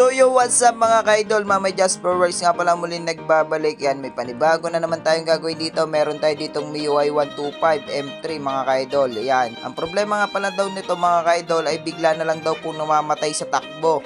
So yo, what's up mga ka-idol? Mama Jasper Works nga pala muling nagbabalik. Yan, may panibago na naman tayong gagawin dito. Meron tayo ditong MIUI 125 M3 mga ka-idol. Yan. Ang problema nga pala daw nito mga ka-idol ay bigla na lang daw po namamatay sa takbo.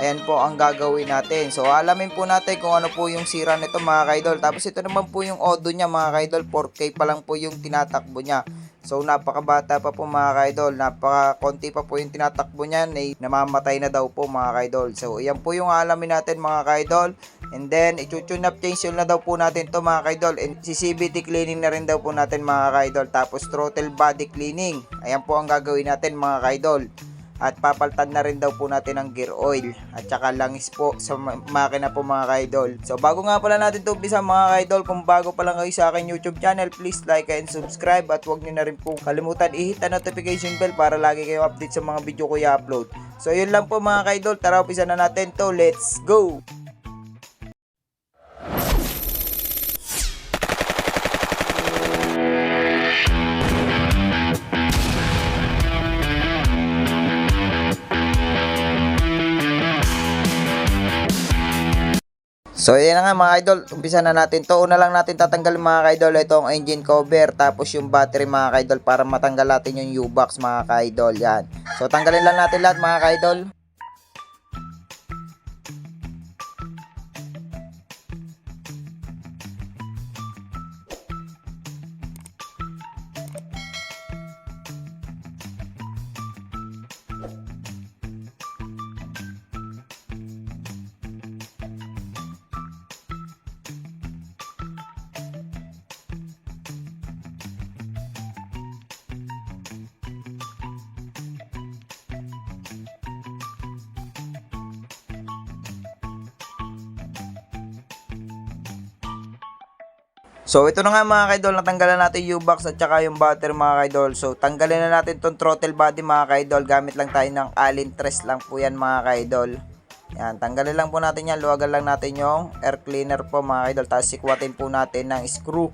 Ayan po ang gagawin natin. So alamin po natin kung ano po yung sira nito mga ka-idol. Tapos ito naman po yung odo niya mga ka-idol. 4K pa lang po yung tinatakbo niya. So napakabata pa po mga ka-idol. Napaka-konti pa po yung tinatakbo niya. Na namamatay na daw po mga ka-idol. So yan po yung alamin natin mga ka-idol. And then i-tune up change yun na daw po natin to mga ka-idol. And si CBT cleaning na rin daw po natin mga ka-idol. Tapos throttle body cleaning. Ayan po ang gagawin natin mga ka-idol at papaltan na rin daw po natin ang gear oil at saka langis po sa ma- makina po mga kaidol. So bago nga pala natin ito umpisa mga kaidol, kung bago pa lang kayo sa akin YouTube channel, please like and subscribe at huwag nyo na rin po kalimutan i-hit ang notification bell para lagi kayo update sa mga video ko i-upload. So yun lang po mga kaidol, tara umpisa na natin to. Let's go! So yan na nga mga idol, umpisa na natin to. Una lang natin tatanggalin mga idol itong engine cover tapos yung battery mga idol para matanggal natin yung U-box mga idol yan. So tanggalin lang natin lahat mga idol. So ito na nga mga kaidol, natanggalan natin yung U-box at saka yung battery mga kaidol. So tanggalin na natin tong throttle body mga kaidol. Gamit lang tayo ng Allen Tres lang po yan mga kaidol. Yan, tanggalin lang po natin yan. Luwagan lang natin yung air cleaner po mga kaidol. Tapos sikwatin po natin ng screw.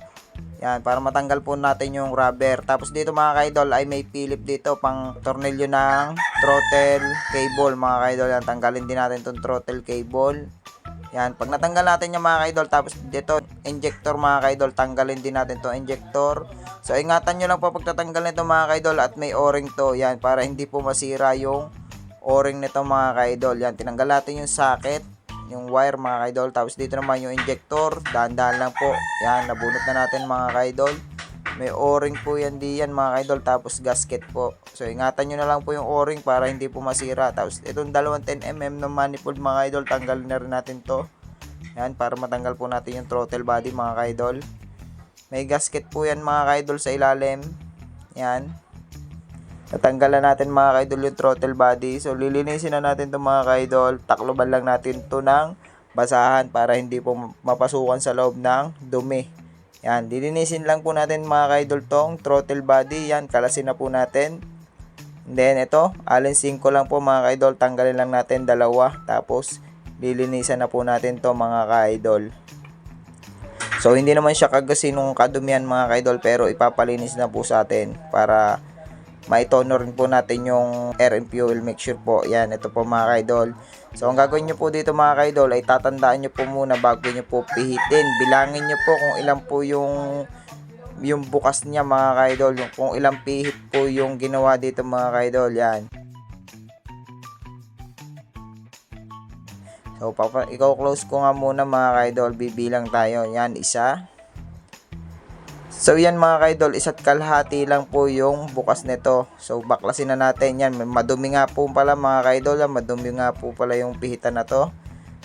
Yan, para matanggal po natin yung rubber. Tapos dito mga kaidol ay may Philip dito pang tornilyo ng throttle cable mga kaidol. Yan, tanggalin din natin tong throttle cable. Yan, pag natanggal natin yung mga kaidol, tapos dito, injector mga kaidol, tanggalin din natin to injector. So, ingatan nyo lang po pag tatanggal nito mga kaidol at may o-ring to. Yan, para hindi po masira yung o-ring nito mga kaidol. Yan, tinanggal natin yung socket, yung wire mga kaidol. Tapos dito naman yung injector, dahan-dahan lang po. Yan, nabunot na natin mga kaidol. May o-ring po yan diyan mga kaidol. Tapos gasket po. So, ingatan nyo na lang po yung o-ring para hindi po masira. Tapos, itong dalawang 10mm ng manifold mga kaidol, tanggalin na rin natin to. Yan, para matanggal po natin yung throttle body mga kaidol. May gasket po yan mga kaidol sa ilalim. Yan. Tatanggalan natin mga kaidol yung throttle body. So, lilinisin na natin to mga kaidol. Takloban lang natin to ng basahan para hindi po mapasukan sa loob ng dumi. Yan, dilinisin lang po natin mga kaidol tong throttle body. Yan, kalasin na po natin. And then ito, allen 5 lang po mga kaidol. Tanggalin lang natin dalawa. Tapos, lilinisan na po natin to mga kaidol. So, hindi naman siya kagasinong kadumihan mga kaidol. Pero ipapalinis na po sa atin para maitono rin po natin yung air fuel mixture po. Yan, ito po mga kaidol. So, ang gagawin nyo po dito mga kaidol ay tatandaan nyo po muna bago nyo po pihitin. Bilangin nyo po kung ilan po yung yung bukas niya mga kaidol. Kung ilang pihit po yung ginawa dito mga kaidol. Yan. So, papa, ikaw close ko nga muna mga kaidol. Bibilang tayo. Yan, isa. So yan mga kaidol, isa't kalahati lang po yung bukas nito. So baklasin na natin yan. Madumi nga po pala mga kaidol, ah. madumi nga po pala yung pihitan na to.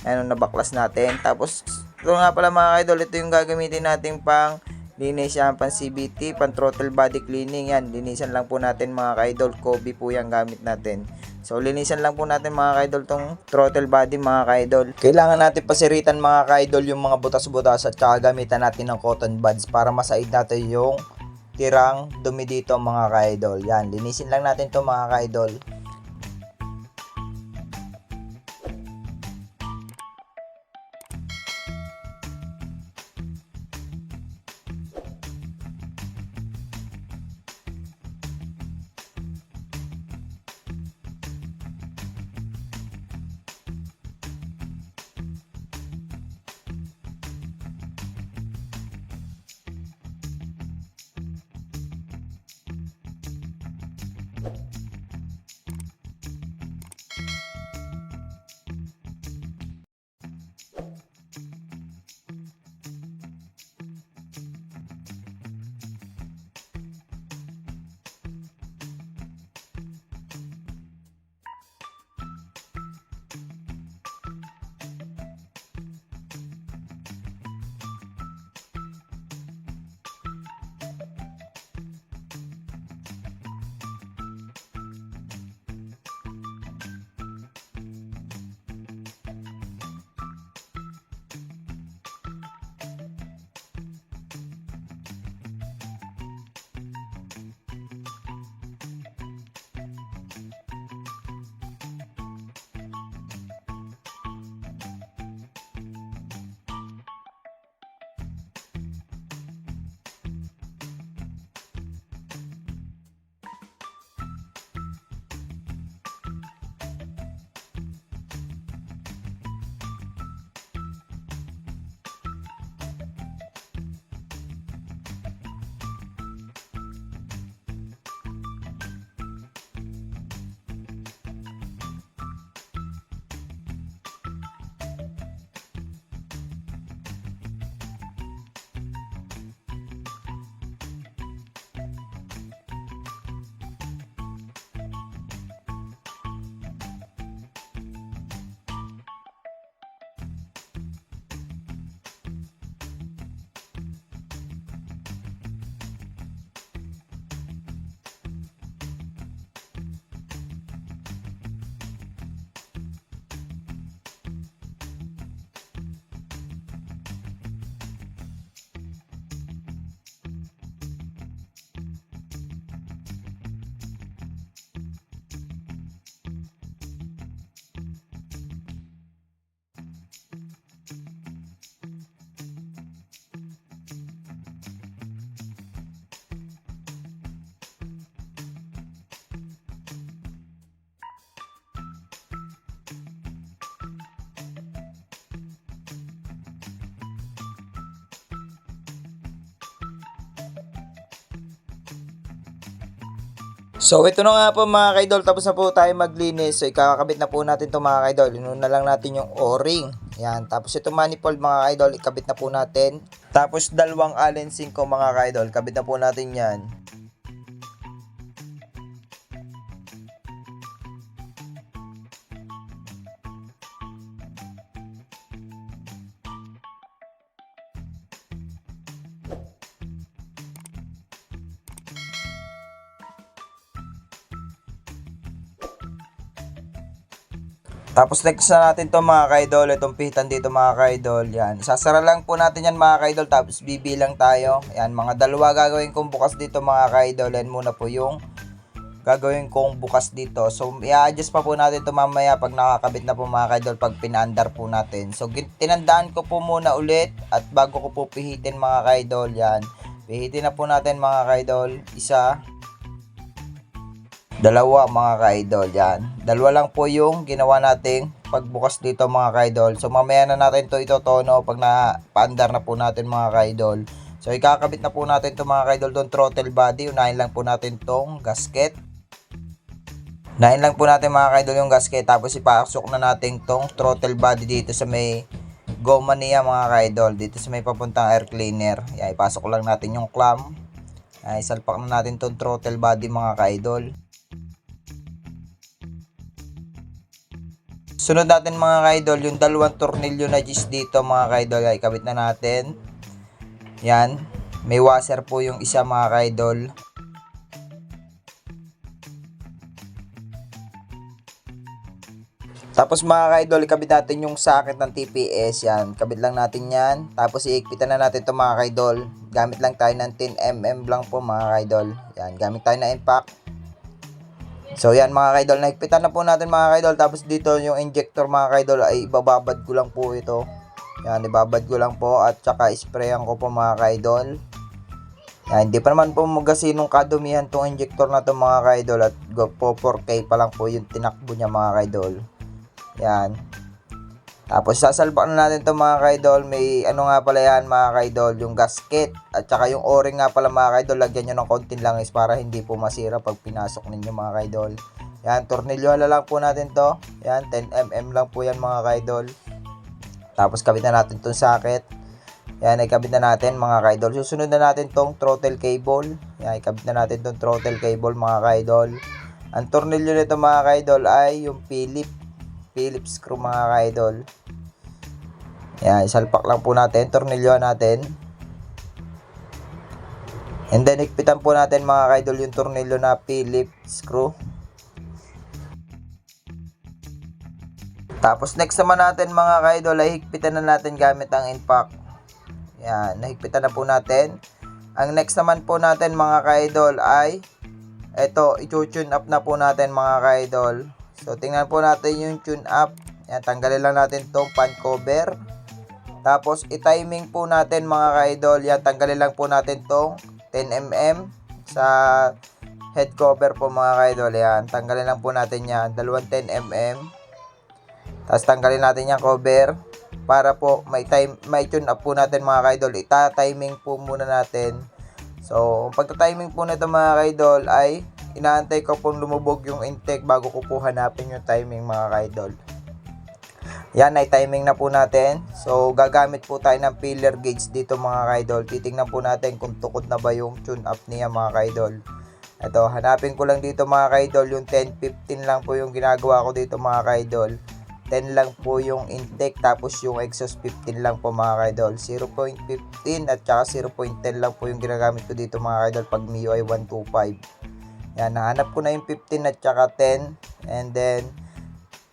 Ano nabaklas natin. Tapos ito nga pala mga kaidol, ito yung gagamitin natin pang linis yan, pang CBT, pang throttle body cleaning yan. Linisan lang po natin mga kaidol, Kobe po yung gamit natin. So linisan lang po natin mga kaidol tong throttle body mga kaidol. Kailangan natin pasiritan mga kaidol yung mga butas-butas at gagamitan natin ng cotton buds para masaid natin yung tirang dumi dito mga kaidol. Yan, linisin lang natin to mga kaidol. So ito na nga po mga kaidol, tapos na po tayo maglinis. So ikakabit na po natin to mga kaidol. Inuna lang natin yung o-ring. Yan, tapos ito manifold mga kaidol, ikabit na po natin. Tapos dalawang allen ko mga kaidol, kabit na po natin yan. Tapos next na natin to mga kaidol, itong pihitan dito mga kaidol, yan. Sasara lang po natin yan mga kaidol, tapos bibilang tayo. Yan, mga dalawa gagawin kong bukas dito mga kaidol, yan muna po yung gagawin kong bukas dito. So, i-adjust pa po natin to mamaya pag nakakabit na po mga kaidol, pag pinaandar po natin. So, tinandaan ko po muna ulit, at bago ko po pihitin mga kaidol, yan. Pihitin na po natin mga kaidol, isa, Dalawa mga ka-idol, yan. Dalawa lang po yung ginawa nating pagbukas dito mga ka-idol. So mamaya na natin to ito tono pag na paandar na po natin mga ka-idol. So ikakabit na po natin to mga ka-idol tong throttle body. Unahin lang po natin tong gasket. Unahin lang po natin mga ka-idol yung gasket tapos ipasok na natin tong throttle body dito sa may goma niya mga ka-idol. Dito sa may papuntang air cleaner. Yan, ipasok lang natin yung clamp. Ay, isalpak na natin tong throttle body mga ka-idol. Sunod natin mga kaidol, yung dalawang tornilyo na gis dito mga kaidol ay kabit na natin. Yan. May washer po yung isa mga kaidol. Tapos mga kaidol, ikabit natin yung socket ng TPS. Yan. Kabit lang natin yan. Tapos iikpitan na natin to mga kaidol. Gamit lang tayo ng 10mm lang po mga kaidol. Yan. Gamit tayo ng impact. So yan mga kaidol, naigpitan na po natin mga kaidol. Tapos dito yung injector mga kaidol ay ibababad ko lang po ito. Yan, ibabad ko lang po at saka sprayan ko po mga kaidol. Yan, hindi pa naman po magasinong kadumihan tong injector na to mga kaidol at po 4K pa lang po yung tinakbo niya mga kaidol. Yan. Tapos sasalpak na natin to mga kaidol. May ano nga pala yan mga kaidol, yung gasket. At saka yung o-ring nga pala mga kaidol, lagyan nyo ng konting langis para hindi po masira pag pinasok ninyo mga kaidol. Yan, tornilyo lang po natin to. Yan, 10mm lang po yan mga kaidol. Tapos kabit na natin tong socket. Yan, ikabit na natin mga kaidol. Susunod na natin tong throttle cable. Yan, ikabit na natin tong throttle cable mga kaidol. Ang tornilyo nito mga kaidol ay yung Philip. Phillips screw mga kaidol. Yan, isalpak lang po natin. Tornilyo natin. And then, ikpitan po natin mga kaidol yung tornilyo na Phillips screw. Tapos next naman natin mga kaidol ay higpitan na natin gamit ang impact. Yan, nahigpitan na po natin. Ang next naman po natin mga kaidol ay eto, i-tune up na po natin mga kaidol. So tingnan po natin yung tune up. Yan, tanggalin lang natin tong pan cover. Tapos i-timing po natin mga kaidol. Yan, tanggalin lang po natin tong 10mm sa head cover po mga kaidol. Yan, tanggalin lang po natin yan. Dalawang 10mm. Tapos tanggalin natin yung cover para po may time may tune up po natin mga kaidol. Ita-timing po muna natin. So, pagta-timing po nito mga kaidol ay inaantay ko pong lumubog yung intake bago ko po hanapin yung timing mga kaidol. Yan ay timing na po natin. So, gagamit po tayo ng filler gauge dito mga kaidol. Titingnan po natin kung tukod na ba yung tune up niya mga kaidol. Ito, hanapin ko lang dito mga kaidol. Yung 10-15 lang po yung ginagawa ko dito mga kaidol. 10 lang po yung intake tapos yung exhaust 15 lang po mga kaidol 0.15 at saka 0.10 lang po yung ginagamit ko dito mga kaidol pag MIUI 125 yan nahanap ko na yung 15 at saka 10 and then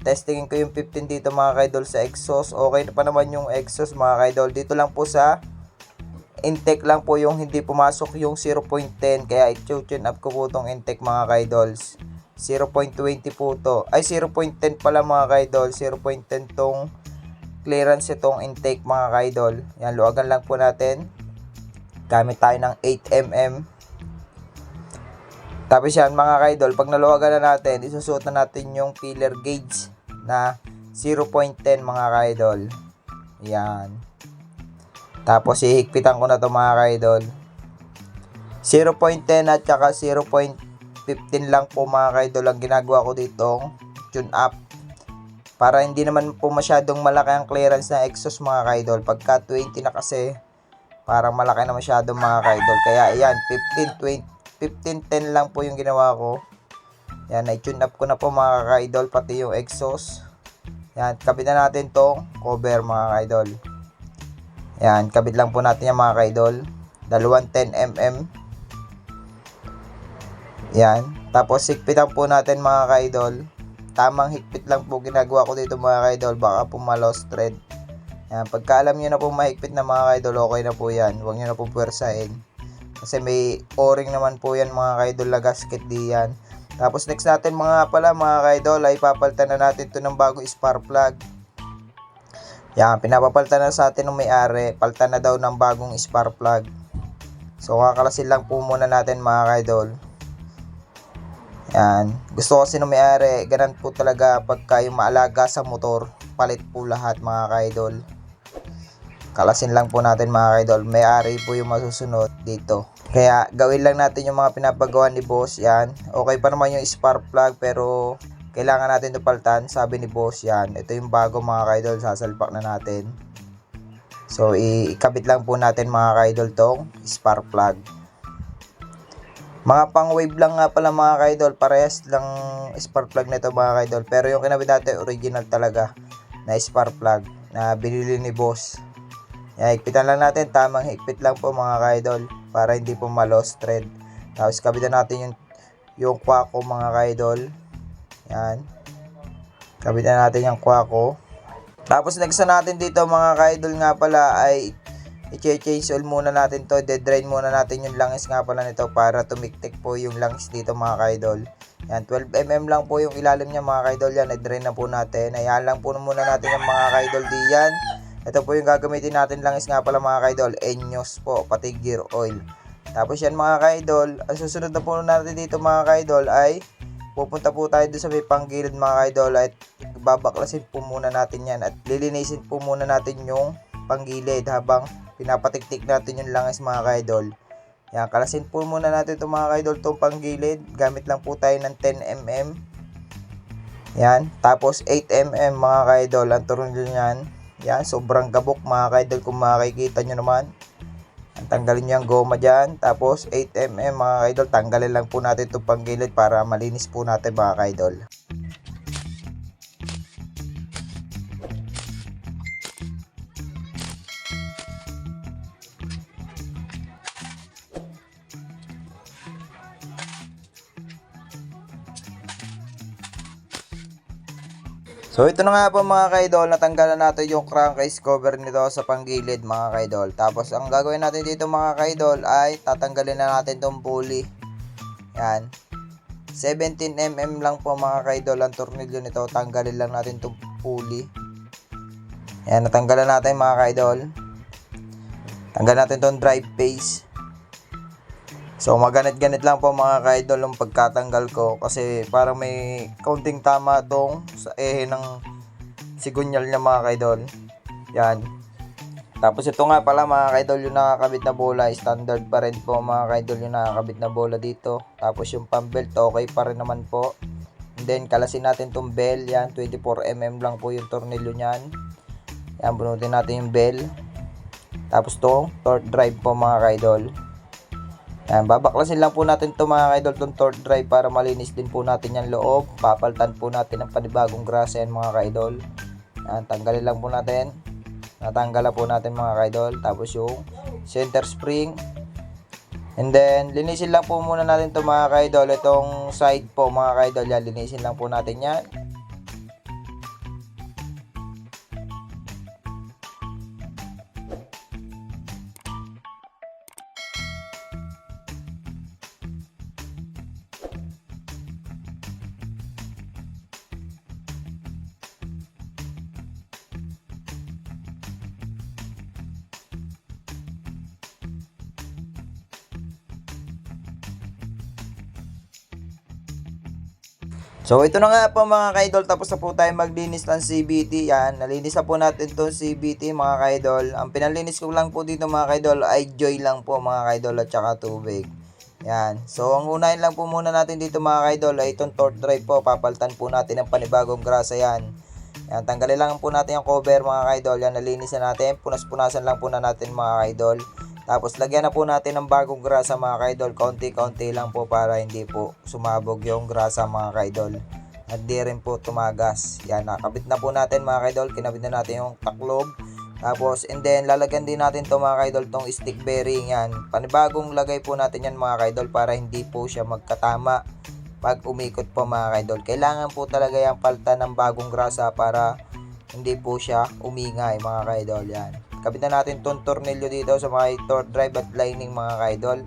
testingin ko yung 15 dito mga kaidol sa exhaust okay na pa naman yung exhaust mga kaidol dito lang po sa intake lang po yung hindi pumasok yung 0.10 kaya i-tune up ko po tong intake mga kaidols 0.20 po to. Ay, 0.10 pala mga kaidol. 0.10 tong clearance itong intake mga kaidol. Yan, luwagan lang po natin. Gamit tayo ng 8mm. Tapos yan mga kaidol, pag naluwagan na natin, isusuot na natin yung filler gauge na 0.10 mga kaidol. Yan. Tapos ihigpitan ko na to mga kaidol. 0.10 at saka 0.15 lang po mga kaidol ang ginagawa ko dito tune up para hindi naman po masyadong malaki ang clearance ng exhaust mga kaidol pagka 20 na kasi parang malaki na masyadong mga kaidol kaya ayan 15 20 15 10 lang po yung ginawa ko yan i tune up ko na po mga kaidol pati yung exhaust yan kabit na natin tong cover mga kaidol yan kabit lang po natin yung mga kaidol dalawang 10mm yan. Tapos higpitan po natin mga kaidol. Tamang higpit lang po ginagawa ko dito mga kaidol. Baka po malos thread. Yan. Pagka alam nyo na po mahigpit na mga kaidol, okay na po yan. Huwag nyo na po pwersahin. Kasi may o-ring naman po yan mga kaidol na gasket di yan. Tapos next natin mga pala mga kaidol ay papalitan na natin to ng bagong spark plug. Yan, pinapapalitan na sa atin ng may-ari. Palitan na daw ng bagong spark plug. So kakalasin lang po muna natin mga kaidol. Yan. Gusto kasi nung may-ari, ganun po talaga pagka yung maalaga sa motor, palit po lahat mga kaidol. Kalasin lang po natin mga kaidol. May-ari po yung masusunod dito. Kaya gawin lang natin yung mga pinapagawa ni boss yan. Okay pa naman yung spark plug pero kailangan natin ito palitan. Sabi ni boss yan. Ito yung bago mga kaidol. Sasalpak na natin. So ikabit lang po natin mga kaidol tong spark plug. Mga pang wave lang nga pala mga kaidol, parehas lang spark plug nito mga kaidol. Pero yung kinabit natin original talaga na spark plug na binili ni boss. Yan, higpitan lang natin, tamang higpit lang po mga kaidol para hindi po malos thread. Tapos kabitan natin yung yung kwako mga kaidol. Yan. Kabitan natin yung kwako. Tapos next na natin dito mga kaidol nga pala ay i-change oil muna natin to, dead-drain muna natin yung langis nga pala nito para tumiktik po yung langis dito mga kaidol. Yan, 12mm lang po yung ilalim niya mga kaidol yan, i-drain na po natin. Ayan lang po muna natin yung mga kaidol diyan. Ito po yung gagamitin natin langis nga pala mga kaidol, Enyos po, pati gear oil. Tapos yan mga kaidol, ang susunod na po natin dito mga kaidol ay pupunta po tayo doon sa may panggilid mga kaidol at babaklasin po muna natin yan at lilinisin po muna natin yung panggilid habang pinapatiktik natin yung langis mga kaidol. Yan, kalasin po muna natin itong mga kaidol itong panggilid. Gamit lang po tayo ng 10mm. Yan, tapos 8mm mga kaidol ang niyan. Yan, sobrang gabok mga kaidol kung makikita nyo naman. Ang tanggalin nyo ang goma dyan. Tapos 8mm mga kaidol, tanggalin lang po natin itong panggilid para malinis po natin mga kaidol. So ito na nga po mga kaidol, natanggalan natin yung crankcase cover nito sa panggilid mga kaidol. Tapos ang gagawin natin dito mga kaidol ay tatanggalin na natin tong pulley. Yan. 17mm lang po mga kaidol ang tornilyo nito. Tanggalin lang natin tong pulley. Yan, natanggalan natin mga kaidol. Tanggal natin tong drive face. So maganit-ganit lang po mga kaidol yung pagkatanggal ko kasi para may kaunting tama tong sa ehe ng sigunyal niya mga kaidol. Yan. Tapos ito nga pala mga kaidol yung nakakabit na bola, standard pa rin po mga kaidol yung nakakabit na bola dito. Tapos yung pang belt okay pa rin naman po. And then kalasin natin tong bell, yan 24mm lang po yung tornilyo niyan. Yan bunutin natin yung bell. Tapos to, torque drive po mga kaidol. Yan, babaklasin lang po natin to mga idol tong torque drive para malinis din po natin yung loob. Papaltan po natin ng panibagong grasa yan mga kaidol. Yan, tanggalin lang po natin. Natanggal po natin mga kaidol. Tapos yung center spring. And then, linisin lang po muna natin to mga kaidol. Itong side po mga kaidol yan, linisin lang po natin yan. So ito na nga po mga kaidol. Tapos na po tayo maglinis ng CBT yan nalinis na po natin itong CBT mga kaidol. Ang pinalinis ko lang po dito mga kaidol ay joy lang po mga kaidol at saka tubig. Yan. So ang unahin lang po muna natin dito mga kaidol ay itong torque drive po. Papaltan po natin ng panibagong grasa yan. Yan tanggalin lang po natin yung cover mga kaidol. Yan nalinis na natin. Punas-punasan lang po na natin mga kaidol tapos lagyan na po natin ng bagong grasa mga kaidol. Konti-konti lang po para hindi po sumabog yung grasa mga kaidol. At di rin po tumagas. Yan, nakabit na po natin mga kaidol. Kinabit na natin yung taklob. Tapos, and then, lalagyan din natin to mga kaidol, tong stick bearing yan. Panibagong lagay po natin yan mga kaidol para hindi po siya magkatama pag umikot po mga kaidol. Kailangan po talaga yung palta ng bagong grasa para hindi po siya umingay mga kaidol. Yan. Kabit na natin tong tornilyo dito sa mga torque drive at lining mga kaidol.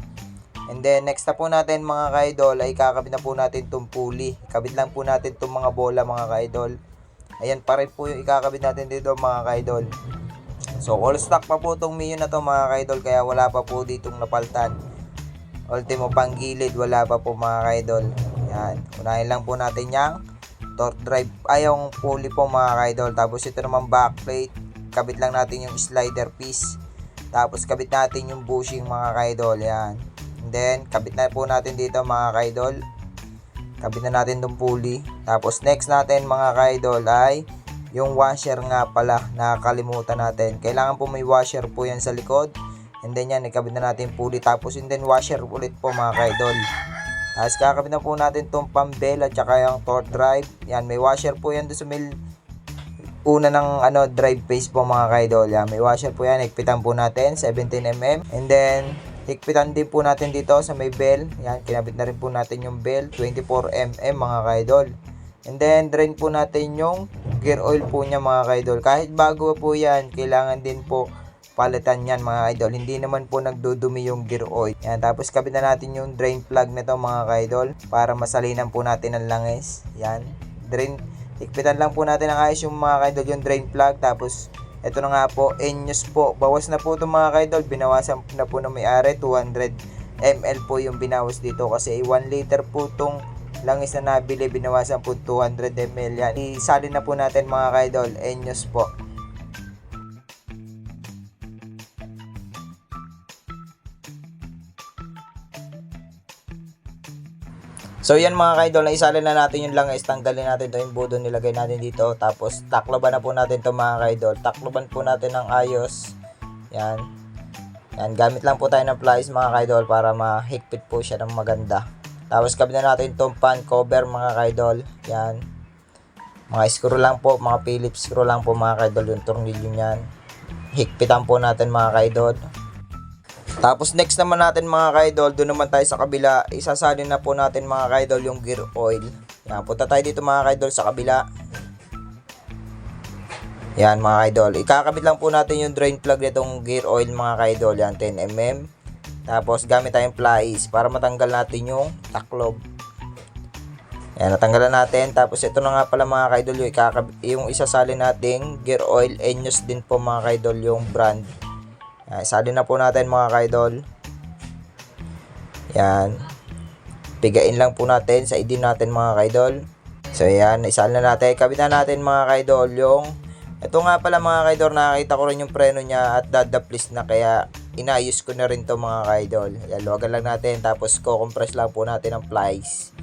And then next na po natin mga kaidol ay kakabit na po natin tong pulley. Kabit lang po natin tong mga bola mga kaidol. Ayan pa rin po yung ikakabit natin dito mga kaidol. So all stock pa po tong Mio na to mga kaidol kaya wala pa po ditong napaltan. Ultimo pang gilid wala pa po mga kaidol. Yan. Unahin lang po natin yung torque drive ay yung pulley po mga kaidol. Tapos ito naman backplate kabit lang natin yung slider piece. Tapos kabit natin yung bushing mga kaidol yan. And then kabit na po natin dito mga kaidol. Kabit na natin tong pulley. Tapos next natin mga kaidol ay yung washer nga pala. Nakakalimutan natin. Kailangan po may washer po yan sa likod. And then yan ikabit na natin pulley. Tapos and then washer ulit po mga kaidol. Tapos kakabit na po natin tong pambel at saka yung torque drive. Yan may washer po yan doon sa may una ng ano drive face po mga kaidol. Yan, may washer po yan. Higpitan po natin 17mm. And then higpitan din po natin dito sa may bell. Yan, kinabit na rin po natin yung bell 24mm mga kaidol. And then drain po natin yung gear oil po niya mga kaidol. Kahit bago po yan, kailangan din po palitan yan mga idol. Hindi naman po nagdudumi yung gear oil. Yan, tapos kabit na natin yung drain plug nito mga kaidol para masalinan po natin ang langis. Yan, drain Higpitan lang po natin ang ayos yung mga kaidol yung drain plug. Tapos, ito na nga po, Enyos po. Bawas na po itong mga kaidol. Binawasan na po ng may-ari. 200 ml po yung binawas dito. Kasi 1 liter po itong langis na nabili, binawasan po 200 ml yan. Isalin na po natin mga kaidol, Enyos po. So yan mga kaidol, naisalin na natin yung langis, tanggalin natin to yung budo, nilagay natin dito. Tapos takloban na po natin to mga kaidol. Takloban po natin ng ayos. Yan. Yan, gamit lang po tayo ng plies mga kaidol para mahigpit po siya ng maganda. Tapos kabit na natin itong pan cover mga kaidol. Yan. Mga screw lang po, mga Phillips screw lang po mga kaidol yung tornilyo niyan. Higpitan po natin mga kaidol. Tapos next naman natin mga kaidol, doon naman tayo sa kabila. Isasalin na po natin mga kaidol yung gear oil. Yan, punta tayo dito mga kaidol sa kabila. Yan mga kaidol. Ikakabit lang po natin yung drain plug nitong gear oil mga kaidol. Yan 10mm. Tapos gamit tayong plies para matanggal natin yung taklob. Yan, natanggalan natin. Tapos ito na nga pala mga kaidol yung, ikakabit, yung isasalin nating gear oil. Enyos din po mga kaidol yung brand. Yan, isalin na po natin mga kaidol. Yan. Pigain lang po natin sa idin natin mga kaidol. So yan, isalin na natin. Kabit na natin mga kaidol yung ito nga pala mga kaidol, nakakita ko rin yung preno niya at dadaplis na kaya inayos ko na rin to mga kaidol. Yan, luwagan lang natin tapos ko-compress lang po natin ang plies.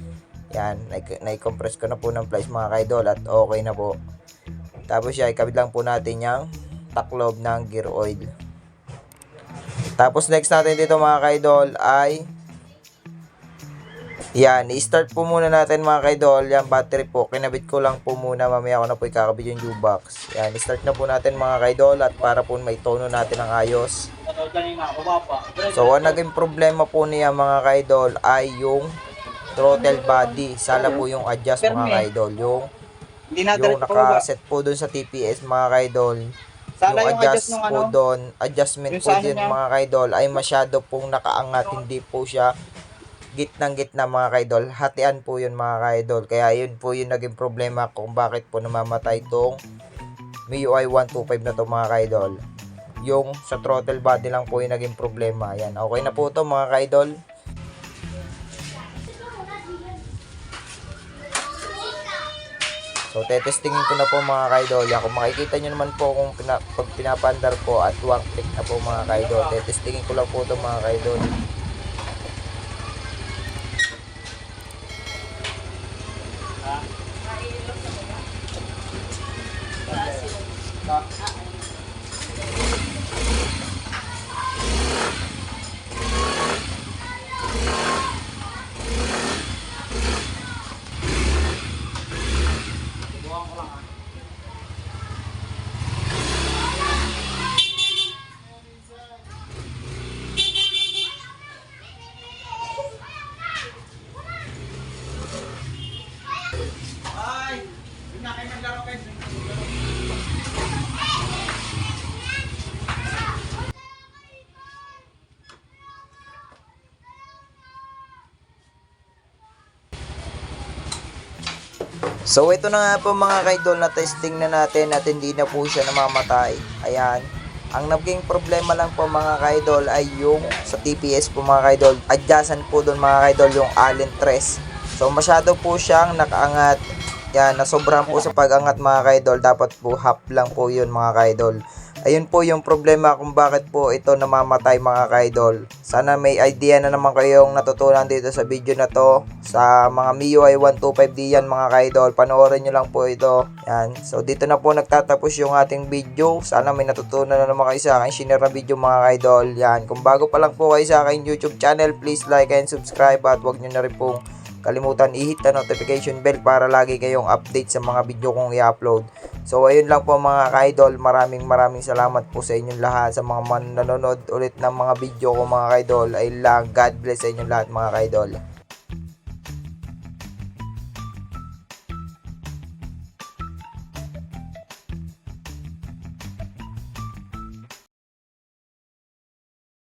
Yan, nai- nai-compress ko na po ng plies mga kaidol at okay na po. Tapos yan, ikabit lang po natin yung taklob ng gear oil. Tapos next natin dito mga kaidol ay yan, i-start po muna natin mga kaidol. Yan, battery po. Kinabit ko lang po muna. Mamaya ko na po ikakabit yung U-box. Yan, i-start na po natin mga kaidol. At para po may tono natin ang ayos. So, ang naging problema po niya mga kaidol ay yung throttle body. Sala po yung adjust mga kaidol. Yung, yung nakaset po dun sa TPS mga kaidol. Sana yung yung adjust adjust nung po ano. doon, adjustment po ano din niya. mga kaidol ay masyado pong nakaangat, hindi po siya gitnang gitna mga kaidol. Hatian po yun mga kaidol. Kaya yun po yung naging problema kung bakit po namamatay tong MIUI 125 na to mga kaidol. Yung sa throttle body lang po yung naging problema. Yan, okay na po to mga kaidol. So, tetestingin ko na po mga kaidol. Yan, kung makikita nyo naman po kung pina, pag pinapandar ko at one click na po mga kaidol. Tetestingin ko lang po ito mga kaidol. So ito na nga po mga kaidol na testing na natin at hindi na po siya namamatay. Ayan. Ang naging problema lang po mga kaidol ay yung sa TPS po mga kaidol. Adjacent po doon mga kaidol yung Allen 3. So masyado po siyang nakaangat. Yan, nasobrahan po sa pag-angat mga kaidol. Dapat po half lang po yun mga kaidol. Ayun po yung problema kung bakit po ito namamatay mga kaidol. Sana may idea na naman kayong natutunan dito sa video na to. Sa mga MIUI 125D yan mga kaidol. Panoorin nyo lang po ito. Yan. So dito na po nagtatapos yung ating video. Sana may natutunan na naman kayo sa akin. Sinare na video mga kaidol. Yan. Kung bago pa lang po kayo sa aking YouTube channel, please like and subscribe at huwag nyo na rin pong kalimutan i-hit na notification bell para lagi kayong update sa mga video kong i-upload. So ayun lang po mga ka-idol, maraming maraming salamat po sa inyong lahat sa mga man nanonood ulit ng mga video ko mga ka-idol. Ay lang, God bless sa inyong lahat mga ka-idol.